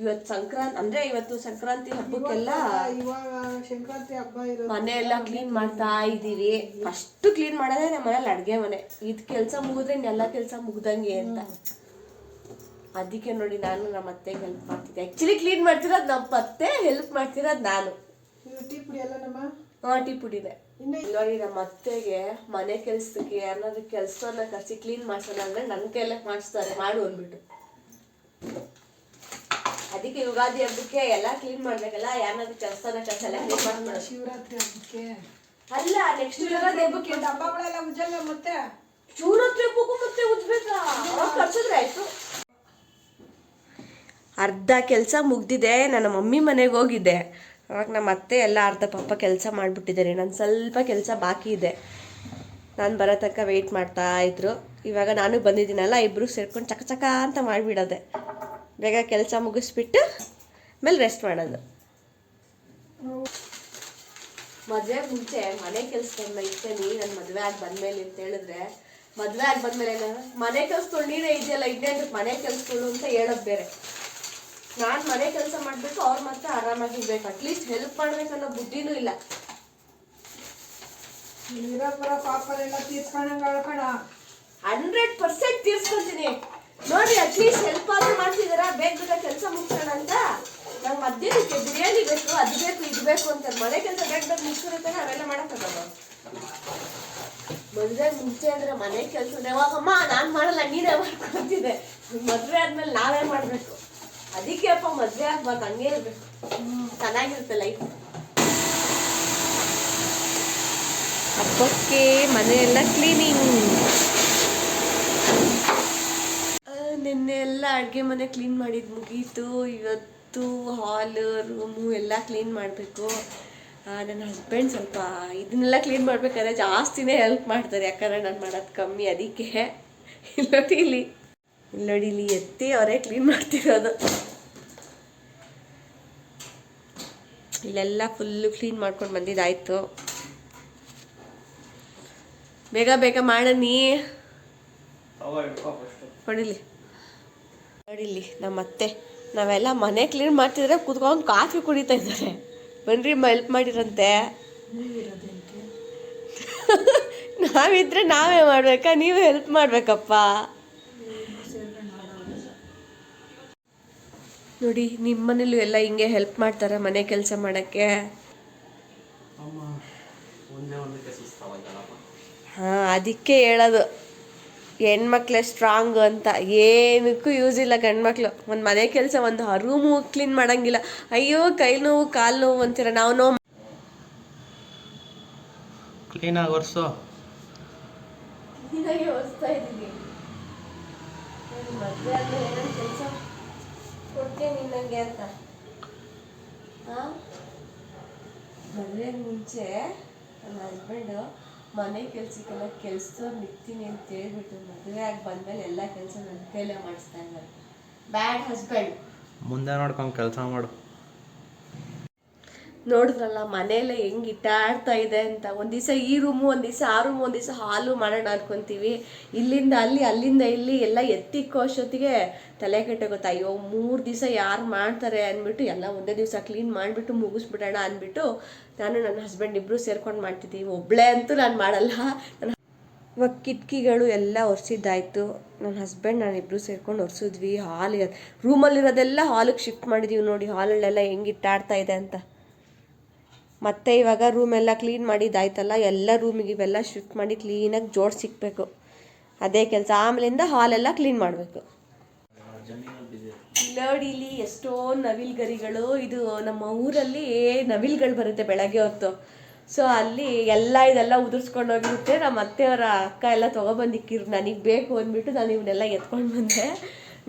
ಇವತ್ತು ಸಂಕ್ರಾಂತಿ ಅಂದ್ರೆ ಇವತ್ತು ಸಂಕ್ರಾಂತಿ ಹಬ್ಬಕ್ಕೆಲ್ಲ ಇವಾಗ ಸಂಕ್ರಾಂತಿ ಹಬ್ಬ ಇರೋ ಮನೆ ಎಲ್ಲ ಕ್ಲೀನ್ ಮಾಡ್ತಾ ಇದೀವಿ ಫಸ್ಟ್ ಕ್ಲೀನ್ ಮಾಡೋದೇ ನಮ್ಮ ಮನೇಲಿ ಅಡ್ಗೆ ಮನೆ. ಇದ್ ಕೆಲಸ ಮುಗಿದ್ರೆ ಎಲ್ಲ ಕೆಲಸ ಮುಗ್ದಂಗೆ ಅಂತ. ಅದಕ್ಕೆ ನೋಡಿ ನಾನು ನಮ್ಮ ಅತ್ತೆಗೆ ಹೆಲ್ಪ್ ಮಾಡ್ತಿದ್ದೆ. ಆಕ್ಚುಲಿ ಕ್ಲೀನ್ ಮಾಡ್ತಿರೋದು ನಮ್ಮ ಅತ್ತೆ ಹೆಲ್ಪ್ ಮಾಡ್ತಿರೋದು ನಾನು. ಟೀ ಪುಡಿ ಎಲ್ಲ ನಮ್ಮ? ಹಾಂ ಟೀ ಪುಡಿದೆ ಇನ್ನು ನೋಡಿ ನಮ್ಮ ಅತ್ತೆಗೆ ಮನೆ ಕೆಲ್ಸಕ್ಕೆ ಅನ್ನೋದು ಕೆಲ್ಸವನ್ನ ಕರ್ಸಿ ಕ್ಲೀನ್ ಮಾಡ್ಸೋಣ ಅಂದ್ರೆ ನನ್ನ ಕೈಲೇ ಮಾಡಿಸ್ತಾರೆ ಮಾಡು ಅಂದ್ಬಿಟ್ಟು. ಅದಕ್ಕೆ ಯುಗಾದಿ ಹಬ್ಬಕ್ಕೆ ಎಲ್ಲ ಕ್ಲೀನ್ ಮಾಡ್ಬೇಕಲ್ಲ? ಯಾರಾದ್ರೂ ಕೆಲಸ ಕೆಲಸ ಎಲ್ಲ ಕ್ಲೀನ್ ಮಾಡ್ತಾರೆ ಶಿವರಾತ್ರಿ ಹಬ್ಬಕ್ಕೆ. ಅಲ್ಲ ನೆಕ್ಸ್ಟ್ ಯುಗಾದಿ ಹಬ್ಬಕ್ಕೆ ಹಬ್ಬಗಳೆಲ್ಲ ಉಜ್ಜಲ್ಲ ಮತ್ತೆ? ಶಿವರಾತ್ರಿ ಹಬ್ಬಕ್ಕೂ ಮತ್ತೆ ಉಜ್ಬೇಕಾ? ಕರ್ಸಿದ್ರೆ ಆಯ್ತು. ಅರ್ಧ ಕೆಲಸ ಮುಗ್ದಿದೆ ನನ್ನ ಮಮ್ಮಿ ಮನೆಗೆ ಹೋಗಿದ್ದೆ ಅವಾಗ ನಮ್ಮ ಅತ್ತೆ ಎಲ್ಲ ಅರ್ಧ ಪಾಪ ಕೆಲಸ ಮಾಡಿಬಿಟ್ಟಿದ್ದಾರೆ. ನಾನು ಸ್ವಲ್ಪ ಕೆಲಸ ಬಾಕಿ ಇದೆ. ನಾನು ಬರೋ ತನಕ ವೆಯ್ಟ್ ಮಾಡ್ತಾ ಇದ್ರು. ಇವಾಗ ನಾನು ಬಂದಿದ್ದೀನಲ್ಲ ಇಬ್ಬರು ಸೇರ್ಕೊಂಡು ಚಕ ಚಕ ಅಂತ ಮಾಡಿಬಿಡೋದೆ. ಬೇಗ ಕೆಲಸ ಮುಗಿಸ್ಬಿಟ್ಟು ಆಮೇಲೆ ರೆಸ್ಟ್ ಮಾಡೋದು. ಮದುವೆ ಮುಂಚೆ ಮನೆ ಕೆಲಸಗಳನ್ನ ಇರ್ತೇನೆ ನನ್ನ ಮದುವೆ ಆಗಿ ಬಂದ್ಮೇಲೆ ಅಂತ ಹೇಳಿದ್ರೆ ಮದುವೆ ಆಗಿ ಬಂದ್ಮೇಲೆ ನಾನು ಮನೆ ಕೆಲಸಗಳು ನೀನೇ ಇದೆಯಲ್ಲ ಇನ್ನೇನು ಮನೆ ಕೆಲಸಗಳು ಅಂತ ಹೇಳೋದು ಬೇರೆ. ನಾನು ಮನೆ ಕೆಲಸ ಮಾಡಬೇಕು ಅವ್ರು ಮಾತ್ರ ಆರಾಮಾಗಿರ್ಬೇಕು ಅಟ್ಲೀಸ್ಟ್ ಹೆಲ್ಪ್ ಮಾಡ್ಬೇಕನ್ನೋ ಬುದ್ಧಿನೂ ಇಲ್ಲ. ಹಂಡ್ರೆಡ್ ಪರ್ಸೆಂಟ್ ತೀರ್ಸ್ಕೊತೀನಿ. ನೋಡಿ ಅಟ್ಲೀಸ್ಟ್ ಹೆಲ್ಪ್ ಆದ್ರೂ ಮಾಡ್ತಿದಾರ ಬೇಗ ಬೇಗ ಕೆಲಸ ಮುಗಿಸೋಣ ಅಂತ? ನಂಗೆ ಮಧ್ಯಾಹ್ನಕ್ಕೆ ಬಿರಿಯಾನಿ ಬೇಕು, ಅದು ಬೇಕು, ಇದು ಬೇಕು ಅಂತ ಮನೆ ಕೆಲಸ ಬೇಗ ಬೇಗ ಮುಗಿಸ್ಕೊಳ್ತಾನೆ ಅವೆಲ್ಲ ಮಾಡೋಕ್ಕಾಗಲ್ಲ ಮದುವೆ ಮುಂಚೆ ಅಂದ್ರೆ ಮನೆ ಕೆಲಸ ಯಾವಾಗಮ್ಮ, ನಾನು ಮಾಡಲ್ಲ, ನೀನೇ ಮಾಡ್ಕೊಳ್ತಿದ್ದೆ. ಮದುವೆ ಆದ್ಮೇಲೆ ನಾವೇ ಮಾಡಬೇಕು. ಅದಕ್ಕೆ ಅಪ್ಪ ಮದುವೆ ಆಗ್ಬಾರ್ದು, ಹಂಗೆ ಇರ್ಬೇಕು. ಚೆನ್ನಾಗಿರುತ್ತೆ ಲೈಫ್ ಹಬ್ಬಕ್ಕೆ ಮನೆಯೆಲ್ಲ ಕ್ಲೀನಿಂಗ್ ನಿನ್ನೆ ಎಲ್ಲ ಅಡುಗೆ ಮನೆ ಕ್ಲೀನ್ ಮಾಡಿದ್ದು ಮುಗೀತು. ಇವತ್ತು ಹಾಲ್ ರೂಮು ಎಲ್ಲ ಕ್ಲೀನ್ ಮಾಡಬೇಕು. ನನ್ನ ಹಸ್ಬೆಂಡ್ ಸ್ವಲ್ಪ ಇದನ್ನೆಲ್ಲ ಕ್ಲೀನ್ ಮಾಡ್ಬೇಕಾದ್ರೆ ಜಾಸ್ತಿನೇ ಹೆಲ್ಪ್ ಮಾಡ್ತಾರೆ. ಯಾಕಂದರೆ ನಾನು ಮಾಡೋದು ಕಮ್ಮಿ ಅದಕ್ಕೆ. ಇಲ್ಲಿ ನೋಡಿ ಇಲ್ಲಿ. ಇಲ್ಲಿ ನೋಡಿ ಇಲ್ಲಿ ಎತ್ತಿ ಅವರೇ ಕ್ಲೀನ್ ಮಾಡ್ತಿರೋದು. ಇಲ್ಲೆಲ್ಲ ಫುಲ್ಲು ಕ್ಲೀನ್ ಮಾಡ್ಕೊಂಡು ಬಂದಿದ್ದಾಯಿತು. ಬೇಗ ಬೇಗ ಮಾಡನಿ ನೋಡಿಲಿ ನೋಡಿಲಿ ನಮ್ಮ ಅತ್ತೆ. ನಾವೆಲ್ಲ ಮನೆ ಕ್ಲೀನ್ ಮಾಡ್ತಿದ್ರೆ ಕುತ್ಕೊಂಡು ಕಾಫಿ ಕುಡಿತಾ ಇದ್ದಾರೆ. ಬನ್ರಿ ಹೆಲ್ಪ್ ಮಾಡಿರಂತೆ. ನಾವಿದ್ರೆ ನಾವೇ ಮಾಡ್ಬೇಕಾ? ನೀವೇ ಹೆಲ್ಪ್ ಮಾಡ್ಬೇಕಪ್ಪ. ನೋಡಿ ನಿಮ್ಮ ಮನೇಲೂ ಎಲ್ಲ ಹಿಂಗೆ ಹೆಲ್ಪ್ ಮಾಡ್ತಾರೆ ಮನೆ ಕೆಲಸ ಮಾಡೋಕ್ಕೆ. ಹಾಂ ಅದಕ್ಕೆ ಹೇಳೋದು. ಹೆಣ್ಮಕ್ಳೇ ಸ್ಟ್ರಾಂಗ್ ಅಂತ. ಏನಕ್ಕೂ ಯೂಸ್ ಇಲ್ಲ ಗಂಡ್ಮಕ್ಳು. ಒಂದು ಮನೆ ಕೆಲಸ ಒಂದು ರೂಮು ಕ್ಲೀನ್ ಮಾಡಂಗಿಲ್ಲ. ಅಯ್ಯೋ ಕೈ ನೋವು ಕಾಲು ನೋವು ಅಂತೀರ ನಾವು ನೋವು ಕ್ಲೀನಾಗಿ ಒರೆಸು. ಕ್ಲೀನಾಗಿ ಒರೆಸ್ತಾ ಇದ್ದೀನಿ. ಮದುವೆ ಆದ್ಮೇಲೆ ಏನಾದ್ರು ಕೆಲಸ ನಿನ್ನಂಗೆ ಅಂತ? ಮದುವೆ ಮುಂಚೆ ನನ್ನ ಹಸ್ಬೆಂಡು ಮನೆ ಕೆಲಸಕ್ಕೆಲ್ಲ ಕೆಲ್ಸದವ್ರು ನಿಗ್ತೀನಿ ಅಂತ ಹೇಳ್ಬಿಟ್ಟು ಮದುವೆ ಆಗಿ ಬಂದಮೇಲೆ ಎಲ್ಲ ಕೆಲಸ ನನ್ನ ಕೈಲೇ ಮಾಡಿಸ್ತಾ ಇದ್ದಾರೆ. ಬ್ಯಾಡ್ ಹಸ್ಬೆಂಡ್ ಮುಂದೆ ನೋಡ್ಕೊಂಡು ಕೆಲಸ ಮಾಡು. ನೋಡಿದ್ರಲ್ಲ, ಮನೆಯಲ್ಲೇ ಹೆಂಗ್ ಇಟ್ಟಾಡ್ತಾ ಇದೆ ಅಂತ. ಒಂದು ದಿವಸ ಈ ರೂಮು ಒಂದು ದಿವಸ ಆ ರೂಮು ಒಂದು ದಿವಸ ಹಾಲು ಮಾಡೋಣ ಅನ್ಕೊಂತೀವಿ. ಇಲ್ಲಿಂದ ಅಲ್ಲಿ, ಅಲ್ಲಿಂದ ಇಲ್ಲಿ ಎಲ್ಲ ಎತ್ತಿಕ್ಕೋ ಅಷ್ಟೊತ್ತಿಗೆ ತಲೆ ಕೆಟ್ಟೋಗುತ್ತೆ. ಅಯ್ಯೋ, ಮೂರು ದಿವಸ ಯಾರು ಮಾಡ್ತಾರೆ ಅಂದ್ಬಿಟ್ಟು ಎಲ್ಲ ಒಂದೇ ದಿವಸ ಕ್ಲೀನ್ ಮಾಡಿಬಿಟ್ಟು ಮುಗಿಸ್ಬಿಡೋಣ ಅಂದ್ಬಿಟ್ಟು ನಾನು ನನ್ನ ಹಸ್ಬೆಂಡ್ ಇಬ್ಬರು ಸೇರ್ಕೊಂಡು ಮಾಡ್ತಿದ್ದೀವಿ. ಒಬ್ಳೆ ಅಂತೂ ನಾನು ಮಾಡಲ್ಲ. ನನ್ನ ಇವಾಗ ಕಿಟಕಿಗಳು ಎಲ್ಲ ಒರೆಸಿದ್ದಾಯ್ತು. ನನ್ನ ಹಸ್ಬೆಂಡ್ ನಾನು ಇಬ್ಬರು ಸೇರ್ಕೊಂಡು ಒರೆಸಿದ್ವಿ. ಹಾಲಿಗೆ ರೂಮಲ್ಲಿರೋದೆಲ್ಲ ಹಾಲಿಗೆ ಶಿಫ್ಟ್ ಮಾಡಿದ್ದೀವಿ ನೋಡಿ. ಹಾಲಲ್ಲೆಲ್ಲ ಹೆಂಗೆ ಇಟ್ಟಾಡ್ತಾ ಇದೆ ಅಂತ. ಮತ್ತೆ ಇವಾಗ ರೂಮ್ ಎಲ್ಲ ಕ್ಲೀನ್ ಮಾಡಿದ್ದಾಯ್ತಲ್ಲ, ಎಲ್ಲ ರೂಮಿಗೆ ಇವೆಲ್ಲ ಶಿಫ್ಟ್ ಮಾಡಿ ಕ್ಲೀನಾಗಿ ಜೋಡಿಸಿಕ್ಬೇಕು ಅದೇ ಕೆಲಸ. ಆಮೇಲಿಂದ ಹಾಲೆಲ್ಲ ಕ್ಲೀನ್ ಮಾಡಬೇಕು. ಇಲ್ಲಿ ಎಷ್ಟೋ ನವಿಲ್ ಗರಿಗಳು ಇದು ನಮ್ಮ ಊರಲ್ಲಿ ನವಿಲ್ಗಳು ಬರುತ್ತೆ ಬೆಳಗ್ಗೆ ಹೊತ್ತು. ಸೊ ಅಲ್ಲಿ ಎಲ್ಲ ಇದೆಲ್ಲ ಉದುರ್ಸ್ಕೊಂಡು ಹೋಗಿರುತ್ತೆ. ನಮ್ಮ ಅತ್ತೆಯವರ ಅಕ್ಕ ಎಲ್ಲ ತೊಗೊಬಂದಿಕ್ಕಿರು, ನನಗೆ ಬೇಕು ಅಂದ್ಬಿಟ್ಟು ನಾನು ಇವನ್ನೆಲ್ಲ ಎತ್ಕೊಂಡು ಬಂದೆ.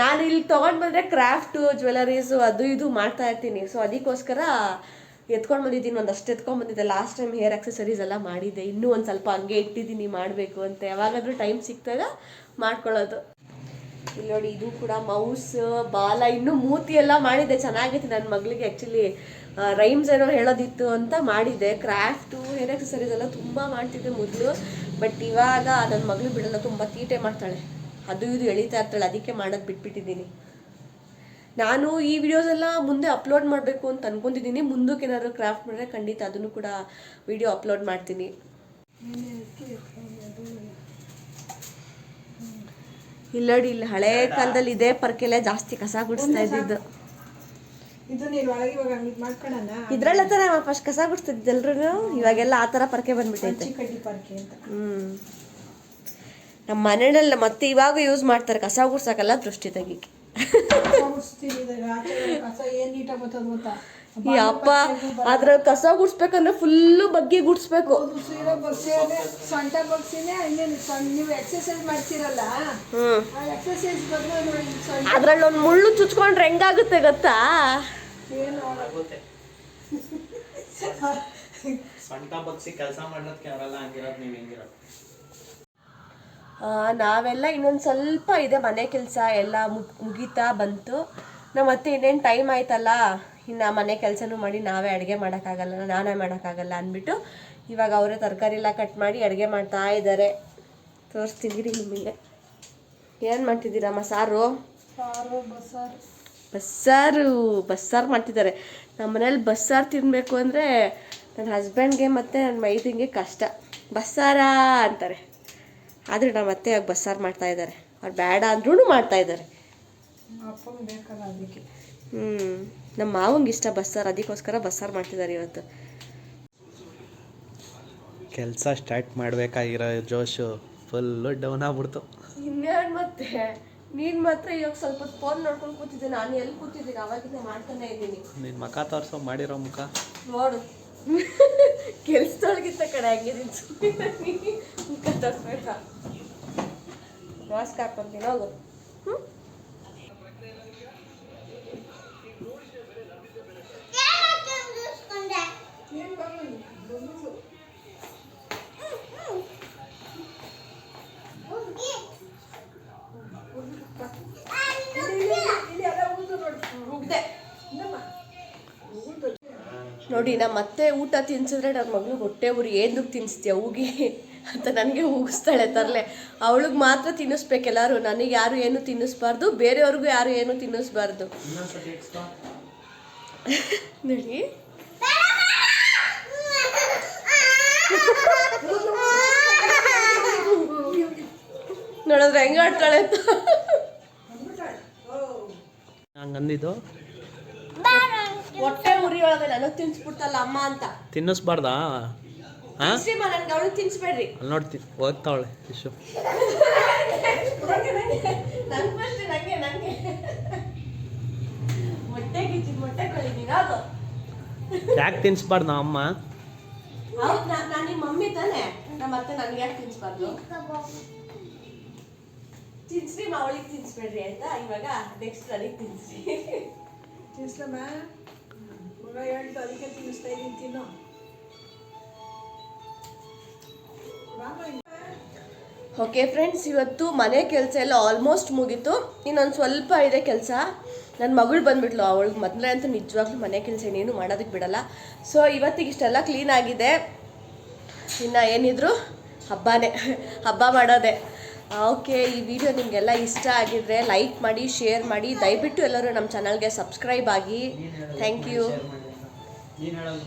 ನಾನು ಇಲ್ಲಿ ತೊಗೊಂಡು ಬಂದರೆ ಕ್ರಾಫ್ಟು ಜ್ಯುವೆಲರೀಸು ಅದು ಇದು ಮಾಡ್ತಾ ಇರ್ತೀನಿ. ಸೊ ಅದಕ್ಕೋಸ್ಕರ ಎತ್ಕೊಂಡು ಬಂದಿದ್ದೀನಿ ಒಂದಷ್ಟು ಎತ್ಕೊಂಡು ಬಂದಿದ್ದೆ. ಲಾಸ್ಟ್ ಟೈಮ್ ಹೇರ್ ಆಕ್ಸೆಸರೀಸ್ ಎಲ್ಲ ಮಾಡಿದ್ದೆ. ಇನ್ನೂ ಒಂದು ಸ್ವಲ್ಪ ಹಂಗೆ ಇಟ್ಟಿದ್ದೀನಿ, ಮಾಡಬೇಕು ಅಂತ. ಯಾವಾಗಾದರೂ ಟೈಮ್ ಸಿಕ್ತಾಗ ಮಾಡ್ಕೊಳ್ಳೋದು. ಇಲ್ಲಿ ನೋಡಿ, ಇದು ಕೂಡ ಮೌಸ್ ಬಾಲ, ಇನ್ನೂ ಮೂತಿ ಎಲ್ಲ ಮಾಡಿದ್ದೆ. ಚೆನ್ನಾಗಿತ್ತು ನನ್ನ ಮಗಳಿಗೆ ಆ್ಯಕ್ಚುಲಿ ರೈಮ್ಸ್ ಏನೋ ಹೇಳೋದಿತ್ತು ಅಂತ ಮಾಡಿದ್ದೆ. ಕ್ರಾಫ್ಟು ಹೇರ್ ಆಕ್ಸೆಸರೀಸ್ ಎಲ್ಲ ತುಂಬ ಮಾಡ್ತಿದ್ದೆ ಮೊದಲು. ಬಟ್ ಇವಾಗ ನನ್ನ ಮಗಳು ಬಿಡಲ್ಲ, ತುಂಬ ತೀಟೆ ಮಾಡ್ತಾಳೆ. ಅದು, ಇದು ಎಳಿತಾ ಇರ್ತಾಳೆ. ಅದಕ್ಕೆ ಮಾಡೋದು ಬಿಟ್ಬಿಟ್ಟಿದ್ದೀನಿ. ನಾನು ಈ ವಿಡಿಯೋಸ್ ಎಲ್ಲ ಮುಂದೆ ಅಪ್ಲೋಡ್ ಮಾಡಬೇಕು ಅಂತ ಅನ್ಕೊಂಡಿದ್ದೀನಿ. ಮುಂದಕ್ಕೆ ಏನಾದರೂ ಕ್ರಾಫ್ಟ್ ಮಾಡಿದ್ರೆ ಖಂಡಿತ ಅದನ್ನು ಕೂಡ ವಿಡಿಯೋ ಅಪ್ಲೋಡ್ ಮಾಡ್ತೀನಿ. ಇಲ್ಲಡಿ ಇಲ್ಲಿ ಹಳೆ ಕಾಲದಲ್ಲಿ ಇದೇ ಪರ್ಕೆಲೆ ಜಾಸ್ತಿ ಕಸ ಗುಡಿಸ್ತಾ ಇದ್ದಿದ್ದು. ಇದ್ರಲ್ಲ ತರ ಫಸ್ಟ್ ಕಸ ಗುಡಿಸ್ತಿದ್ದೆಲ್ರು ಇವಾಗೆಲ್ಲ ಆ ತರ ಪರ್ಕೆ ಬಂದ್ಬಿಟ್ಟೈತೆ. ನಮ್ಮ ಮನೆಯಲ್ಲ ಮತ್ತೆ ಇವಾಗ ಯೂಸ್ ಮಾಡ್ತಾರೆ ಕಸ ಗುಡ್ಸಕ್ಕೆಲ್ಲ ದೃಷ್ಟಿ ತೆಗಿಕ್ಕೆ ಕಸ ಅದ್ರ ಕಸ ಗುಡ್ಸ್ಬೇಕಂದ್ರೆ ಫುಲ್ಲು ಬಗ್ಗೆ ಗುಡ್ಸ್ಬೇಕು. ಸೀರೆ ಬಗ್ಸಿನೇ ಸೊಂಟ ಬಗ್ಸಿನೇ ಸಣ್ಣ ನೀವು ಎಕ್ಸರ್ಸೈಸ್ ಮಾಡ್ತೀರಲ್ಲ? ಹ್ಮ್. ಆ ಎಕ್ಸರ್ಸೈಸ್ ಬದಲು ಅದ್ರಲ್ಲಿ ಒಂದು ಮುಳ್ಳು ಚುಚ್ಕೊಂಡ್ರೆ ಹೆಂಗಾಗುತ್ತೆ ಗೊತ್ತಾ? ಏನು ಆಗುತ್ತೆ. ಸೊಂಟ ಬಗ್ಸಿ ಕೆಲಸ ಮಾಡೋದಕ್ಕೆ ಅವರೆಲ್ಲ ಹಂಗಿರೋದು ನೀವು ಹೆಂಗಿರೋದು? ನಾವೆಲ್ಲ ಇನ್ನೊಂದು ಸ್ವಲ್ಪ ಇದೆ ಮನೆ ಕೆಲಸ ಎಲ್ಲ ಮುಗಿತಾ ಮುಗೀತಾ ಬಂತು. ನಾವು ಮತ್ತೆ ಇನ್ನೇನು ಟೈಮ್ ಆಯ್ತಲ್ಲ? ಇನ್ನು ಮನೆ ಕೆಲಸನೂ ಮಾಡಿ ನಾವೇ ಅಡುಗೆ ಮಾಡೋಕ್ಕಾಗಲ್ಲ ನಾನೇ ಮಾಡೋಕ್ಕಾಗಲ್ಲ ಅಂದ್ಬಿಟ್ಟು ಇವಾಗ ಅವರೇ ತರಕಾರಿ ಎಲ್ಲ ಕಟ್ ಮಾಡಿ ಅಡುಗೆ ಮಾಡ್ತಾ ಇದ್ದಾರೆ ತೋರಿಸ್ತಿದ್ದೀರಿ ನಿಮಗೆ. ಏನು ಮಾಡ್ತಿದ್ದೀರಮ್ಮ ಸಾರು ಸಾರು ಬಸ್ಸಾರು. ಬಸ್ಸಾರು ಬಸ್ಸಾರು ಮಾಡ್ತಿದ್ದಾರೆ. ನಮ್ಮ ಮನೇಲಿ ಬಸ್ಸಾರು ತಿನ್ನಬೇಕು ಅಂದರೆ ನನ್ನ ಹಸ್ಬೆಂಡ್ಗೆ ಮತ್ತು ನನ್ನ ಮೈದಿಂಗೆ ಕಷ್ಟ. ಬಸ್ಸಾರಾ ಅಂತಾರೆ. ಆದರೂ ನಮ್ಮ ಅತ್ತೆ ಇವಾಗ ಬಸ್ಸಾರು ಮಾಡ್ತಾ ಇದ್ದಾರೆ ಅವ್ರು ಬೇಡ ಅಂದ್ರೂ ಮಾಡ್ತಾ ಇದ್ದಾರೆ ಅಪ್ಪಂಗೆ ಬೇಕಲ್ಲ ಅದಕ್ಕೆ. ಹ್ಞೂ ನಮ್ಮ ಮಾವಂಗೆ ಇಷ್ಟ ಬಸ್ಸಾರು ಅದಕ್ಕೋಸ್ಕರ ಬಸ್ಸಾರು ಮಾಡ್ತಿದ್ದಾರೆ ಇವತ್ತು. ಕೆಲಸ ಸ್ಟಾರ್ಟ್ ಮಾಡಬೇಕಾಗಿರೋ ಜೋಶು ಫುಲ್ಲು ಡೌನ್ ಆಗ್ಬಿಡ್ತು. ಇನ್ನೇನು ಮತ್ತೆ. ನೀನು ಮಾತ್ರ ಇವಾಗ ಸ್ವಲ್ಪ ಫೋನ್ ನೋಡ್ಕೊಂಡು ಕೂತಿದ್ದೆ. ನಾನು ಎಲ್ಲಿ ಕೂತಿದ್ದೀನಿ ಅವಾಗಿಂದ ಮಾಡ್ತಾನೆ ಇದ್ದೀನಿ. ನಿನ್ನ ಮುಖ ತೋರಿಸೋ ಮಾಡಿರೋ ಮುಖ. ನೋಡು. ಕೆಲಸದೊಳಗಿದ್ದ ಕಡೆ ಆಗಿದ್ದೀನಿ. ಮುಖ ತೋರಿಸ್ಬೇಕ ಮಾಸ್ಕ್ ಹಾಕೊಂತೀನಿ ಹೋಗು. ಹ್ಞೂ ನೋಡಿ ನಾ ಮತ್ತೆ ಊಟ ತಿನ್ಸಿದ್ರೆ ನನ್ನ ಮಗಳು ಹೊಟ್ಟೆ ಊರಿ ಏನಕ್ಕೆ ತಿನ್ನಿಸ್ತೀಯ ಹೋಗಿ ಅಂತ ನನಗೆ ಉಗಿಸ್ತಾಳೆ ತರಲೆ. ಅವಳಿಗೆ ಮಾತ್ರ ತಿನ್ನಿಸ್ಬೇಕು ಎಲ್ಲರೂ. ನನಗೆ ಯಾರು ಏನು ತಿನ್ನಿಸ್ಬಾರ್ದು ಬೇರೆಯವ್ರಿಗೂ ಯಾರು ಏನು ತಿನ್ನಿಸ್ಬಾರ್ದು. ನೋಡಿ. ನೋಡಿದ್ರೆ ಹೆಂಗ ಆಡ್ತಾಳೆ ಅಂತ. ಹಂಗಂದಿದ್ದು ಹೊಟ್ಟೆ ಉರಿ ಒಳಗೆ ನನಗೆ ತಿನ್ಸ್ಬಿಡ್ತಲ್ಲ ಅಮ್ಮ ಅಂತ. ತಿನ್ನಿಸ್ಬಾರ್ದಾ? ತಿನ್ಸ್ಬೇಡ್ರಿ. ಅಲ್ಲಿ ನೋಡ್ತೀನಿ ಓದ್ತಾವಳೆ ಇಶು ಯಾಕೆ ತಿನ್ನಿಸ್ಬಾರ್ದು ಅಮ್ಮ? ಹೌದು ನಾನು ನಿಮ್ಮ ಮಮ್ಮಿ ತಾನೆ. ನಮ್ಮ ಅತ್ತೆ ನನಗೆ ಯಾಕೆ ತಿನ್ಸ್ಬಾರ್ದು? ತಿನ್ಸ್ರಿ ಅವಳಿಗೆ ತಿನ್ಸ್ಬೇಡ್ರಿ ಆಯ್ತಾ? ಇವಾಗ ನೆಕ್ಸ್ಟ್ ನನಗೆ ತಿನ್ಸ್ರಿ. ತಿನ್ಸ್ಲಮ್ಮ? ಮಗ ಹೇಳ್ತು ಅದಕ್ಕೆ ತಿನ್ನಿಸ್ತಾ ಇದ್ದೀನಿ ತಿನ್ನು. ಓಕೆ ಫ್ರೆಂಡ್ಸ್ ಇವತ್ತು ಮನೆ ಕೆಲಸ ಎಲ್ಲ ಆಲ್ಮೋಸ್ಟ್ ಮುಗೀತು. ಇನ್ನೊಂದು ಸ್ವಲ್ಪ ಇದೆ ಕೆಲಸ. ನನ್ನ ಮಗಳು ಬಂದ್ಬಿಟ್ಲು ಅವಳಿಗೆ ಮೊದಲೇ ಅಂತೂ ನಿಜವಾಗ್ಲೂ ಮನೆ ಕೆಲಸ ಏನೇನು ಮಾಡೋದಕ್ಕೆ ಬಿಡಲ್ಲ. ಸೊ ಇವತ್ತಿಗೆ ಇಷ್ಟೆಲ್ಲ ಕ್ಲೀನ್ ಆಗಿದೆ. ಇನ್ನು ಏನಿದ್ರು ಹಬ್ಬನೇ. ಹಬ್ಬ ಮಾಡೋದೆ. ಓಕೆ ಈ ವಿಡಿಯೋ ನಿಮಗೆಲ್ಲ ಇಷ್ಟ ಆಗಿದ್ರೆ ಲೈಕ್ ಮಾಡಿ ಶೇರ್ ಮಾಡಿ. ದಯವಿಟ್ಟು ಎಲ್ಲರೂ ನಮ್ಮ ಚಾನಲ್ಗೆ ಸಬ್ಸ್ಕ್ರೈಬ್ ಆಗಿ. ಥ್ಯಾಂಕ್ ಯು ನೀನು ಹೇಳೋದು.